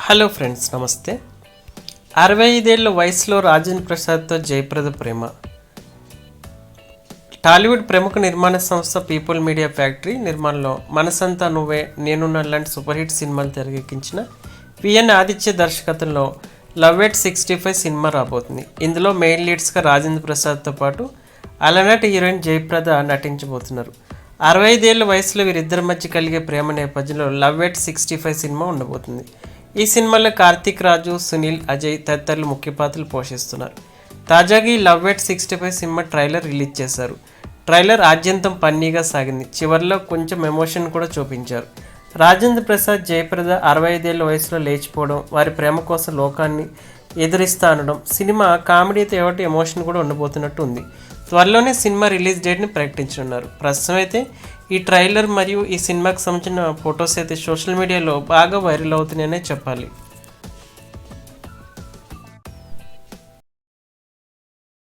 Hello friends నమస్తే. అరవై ఐదేళ్ళ వయసులో రాజేంద్ర ప్రసాద్తో జయప్రద ప్రేమ. టాలీవుడ్ ప్రముఖ నిర్మాణ సంస్థ పీపుల్ మీడియా ఫ్యాక్టరీ నిర్మాణంలో మనసంతా నువ్వే నేనున్న లాంటి సూపర్ హిట్ సినిమాలు తెరకెక్కించిన విఎన్ ఆదిత్య దర్శకత్వంలో love at sixty five cinema రాబోతుంది. ఇందులో మెయిన్ లీడ్స్గా రాజేంద్ర ప్రసాద్తో పాటు అలనాటి హీరోయిన్ జయప్రద నటించబోతున్నారు. అరవై ఐదేళ్ళ వయసులో వీరిద్దరి మధ్య కలిగే ప్రేమ నేపథ్యంలో love at sixty five cinema ఉండబోతుంది. ఈ సినిమాలో కార్తీక్ రాజు సునీల్ అజయ్ తదితరులు ముఖ్య పాత్రలు పోషిస్తున్నారు. తాజాగా ఈ love at sixty five cinema trailer release చేశారు. ట్రైలర్ ఆద్యంతం పన్నీగా సాగింది. చివరిలో కొంచెం ఎమోషన్ కూడా చూపించారు. రాజేంద్ర ప్రసాద్ జయప్రద అరవై ఐదేళ్ళ వయసులో లేచిపోవడం వారి ప్రేమ కోసం లోకాన్ని ఎదురిస్తా అనడం సినిమా కామెడీతో ఏమిటి ఎమోషన్ కూడా ఉండబోతున్నట్టు ఉంది. త్వరలోనే సినిమా రిలీజ్ డేట్ని ప్రకటించనున్నారు. ప్రస్తుతం అయితే ఈ ట్రైలర్ మరియు ఈ సినిమాకి సంబంధించిన ఫొటోస్ అయితే సోషల్ మీడియాలో బాగా వైరల్ అవుతున్నాయనే చెప్పాలి.